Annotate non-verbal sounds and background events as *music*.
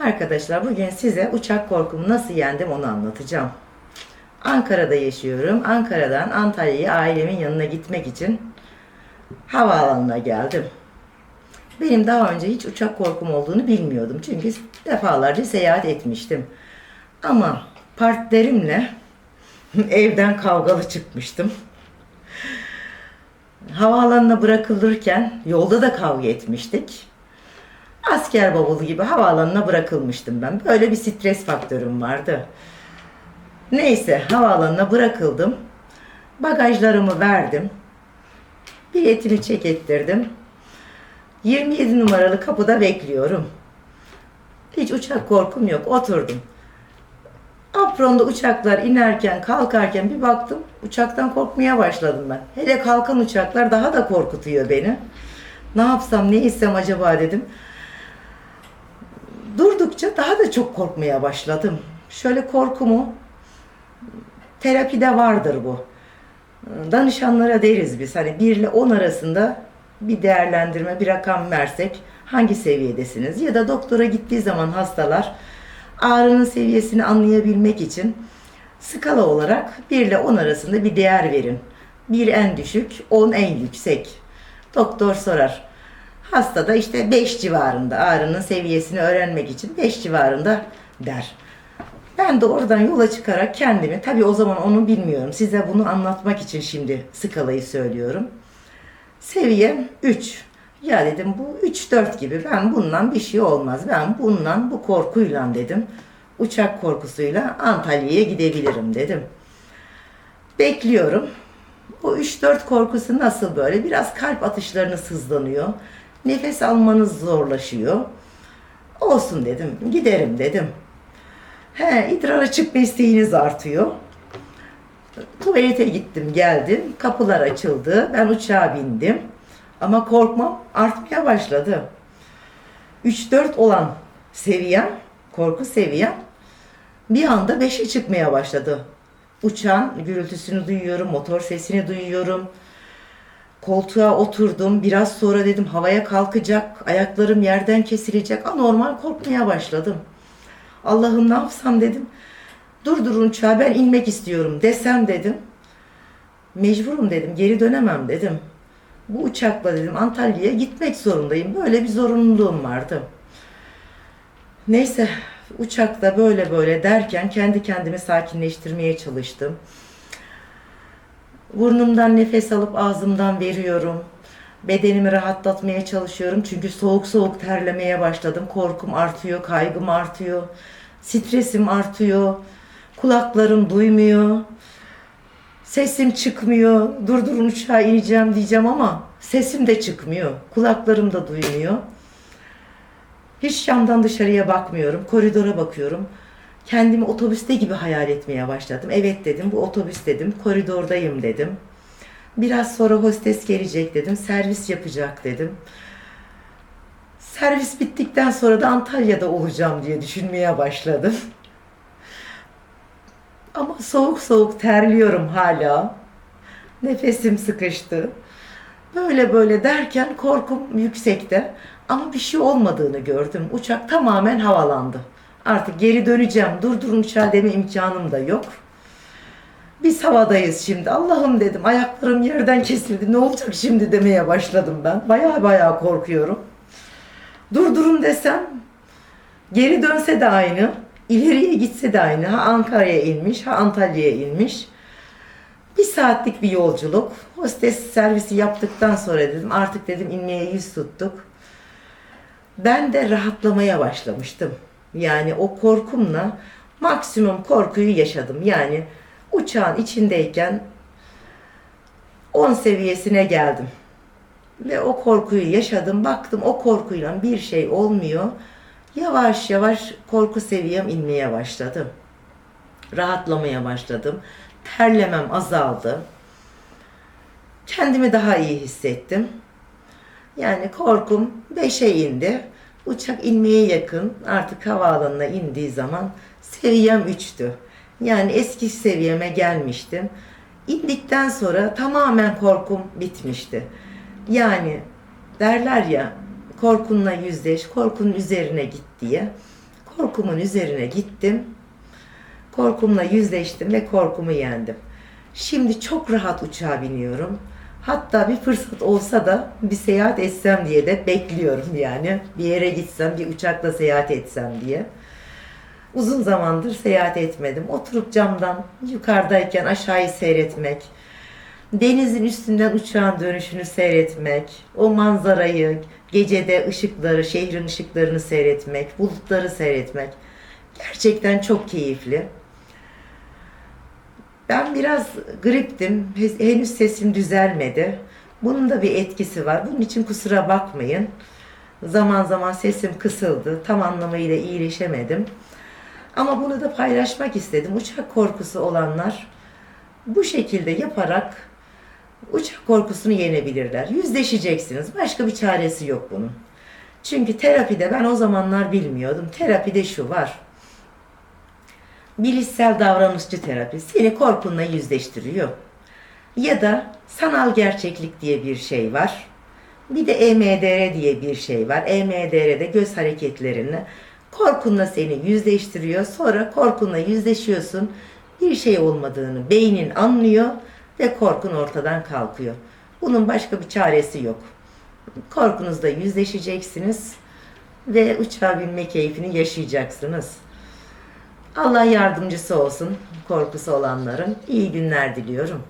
Arkadaşlar bugün size uçak korkumu nasıl yendim onu anlatacağım. Ankara'da yaşıyorum. Ankara'dan Antalya'ya ailemin yanına gitmek için havaalanına geldim. Benim daha önce hiç uçak korkum olduğunu bilmiyordum. Çünkü defalarca seyahat etmiştim. Ama partnerimle *laughs* evden kavgalı çıkmıştım. Havaalanına bırakılırken yolda da kavga etmiştik. Asker bavulu gibi havaalanına bırakılmıştım ben. Böyle bir stres faktörüm vardı. Neyse havaalanına bırakıldım. Bagajlarımı verdim. Biletimi çek ettirdim. 27 numaralı kapıda bekliyorum. Hiç uçak korkum yok. Oturdum. Apronda uçaklar inerken, kalkarken bir baktım uçaktan korkmaya başladım ben. Hele kalkan uçaklar daha da korkutuyor beni. Ne yapsam, ne etsem acaba dedim. Durdukça daha da çok korkmaya başladım. Şöyle korkumu terapide vardır bu. Danışanlara deriz biz hani 1 ile 10 arasında bir değerlendirme, bir rakam versek hangi seviyedesiniz? Ya da doktora gittiği zaman hastalar ağrının seviyesini anlayabilmek için skala olarak 1 ile 10 arasında bir değer verin. 1 en düşük, 10 en yüksek. Doktor sorar. Hasta da işte 5 civarında ağrının seviyesini öğrenmek için 5 civarında der. Ben de oradan yola çıkarak kendimi, tabii o zaman onu bilmiyorum. Size bunu anlatmak için şimdi skalayı söylüyorum. Seviye 3. Ya dedim bu 3-4 gibi ben bundan bir şey olmaz. Ben bundan bu korkuyla dedim. Uçak korkusuyla Antalya'ya gidebilirim dedim. Bekliyorum. Bu 3-4 korkusu nasıl böyle? Biraz kalp atışlarınız hızlanıyor. Nefes almanız zorlaşıyor. Olsun dedim. Giderim dedim. He, idrara çıkma isteğiniz artıyor. Tuvalete gittim, geldim. Kapılar açıldı. Ben uçağa bindim. Ama korkmam artmaya başladı. 3-4 olan seviyem, korku seviyem bir anda 5'e çıkmaya başladı. Uçağın gürültüsünü duyuyorum, motor sesini duyuyorum. Koltuğa oturdum. Biraz sonra dedim havaya kalkacak, ayaklarım yerden kesilecek. Anormal korkmaya başladım. Allah'ım ne yapsam dedim. Durdurun uçağı ben inmek istiyorum desem dedim. Mecburum dedim. Geri dönemem dedim. Bu uçakla dedim Antalya'ya gitmek zorundayım. Böyle bir zorunluluğum vardı. Neyse uçakta böyle böyle derken kendi kendimi sakinleştirmeye çalıştım. Burnumdan nefes alıp ağzımdan veriyorum. Bedenimi rahatlatmaya çalışıyorum. Çünkü soğuk soğuk terlemeye başladım. Korkum artıyor, kaygım artıyor. Stresim artıyor. Kulaklarım duymuyor. Sesim çıkmıyor. Durdurun uçağa ineceğim diyeceğim ama sesim de çıkmıyor. Kulaklarım da duymuyor. Hiç camdan dışarıya bakmıyorum. Koridora bakıyorum. Kendimi otobüste gibi hayal etmeye başladım. Evet dedim bu otobüs dedim. Koridordayım dedim. Biraz sonra hostes gelecek dedim. Servis yapacak dedim. Servis bittikten sonra da Antalya'da olacağım diye düşünmeye başladım. Ama soğuk soğuk terliyorum hala. Nefesim sıkıştı. Böyle böyle derken korkum yüksekte ama bir şey olmadığını gördüm. Uçak tamamen havalandı. Artık geri döneceğim. Durdurun uçağı deme imkanım da yok. Biz havadayız şimdi. Allah'ım dedim. Ayaklarım yerden kesildi. Ne olacak şimdi demeye başladım ben. Baya baya korkuyorum. Durdurun desem geri dönse de aynı. ileriye gitse de aynı. Ha Ankara'ya inmiş, ha Antalya'ya inmiş. Bir saatlik bir yolculuk. Hostes servisi yaptıktan sonra dedim artık dedim inmeye yüz tuttuk. Ben de rahatlamaya başlamıştım. Yani o korkumla maksimum korkuyu yaşadım. Yani uçağın içindeyken 10 seviyesine geldim. Ve o korkuyu yaşadım. Baktım o korkuyla bir şey olmuyor. Yavaş yavaş korku seviyem inmeye başladı. Rahatlamaya başladım. Terlemem azaldı. Kendimi daha iyi hissettim. Yani korkum 5'e indi. Uçak inmeye yakın artık havaalanına indiği zaman seviyem 3'tü. Yani eski seviyeme gelmiştim. İndikten sonra tamamen korkum bitmişti. Yani derler ya korkunla yüzleş, korkunun üzerine git diye. Korkumun üzerine gittim. Korkumla yüzleştim ve korkumu yendim. Şimdi çok rahat uçağa biniyorum. Hatta bir fırsat olsa da bir seyahat etsem diye de bekliyorum yani. Bir yere gitsem, bir uçakla seyahat etsem diye. Uzun zamandır seyahat etmedim. Oturup camdan yukarıdayken aşağıyı seyretmek, denizin üstünden uçağın dönüşünü seyretmek, o manzarayı, gecede ışıkları, şehrin ışıklarını seyretmek, bulutları seyretmek gerçekten çok keyifli. Ben biraz griptim. Henüz sesim düzelmedi. Bunun da bir etkisi var. Bunun için kusura bakmayın. Zaman zaman sesim kısıldı. Tam anlamıyla iyileşemedim. Ama bunu da paylaşmak istedim. Uçak korkusu olanlar bu şekilde yaparak uçak korkusunu yenebilirler. Yüzleşeceksiniz. Başka bir çaresi yok bunun. Çünkü terapide ben o zamanlar bilmiyordum. Terapide şu var. Bilişsel davranışçı terapi seni korkunla yüzleştiriyor. Ya da sanal gerçeklik diye bir şey var. Bir de EMDR diye bir şey var. EMDR'de göz hareketlerini korkunla seni yüzleştiriyor. Sonra korkunla yüzleşiyorsun. Bir şey olmadığını beynin anlıyor ve korkun ortadan kalkıyor. Bunun başka bir çaresi yok. Korkunuzla yüzleşeceksiniz ve uçağa binme keyfini yaşayacaksınız. Allah yardımcısı olsun korkusu olanların. İyi günler diliyorum.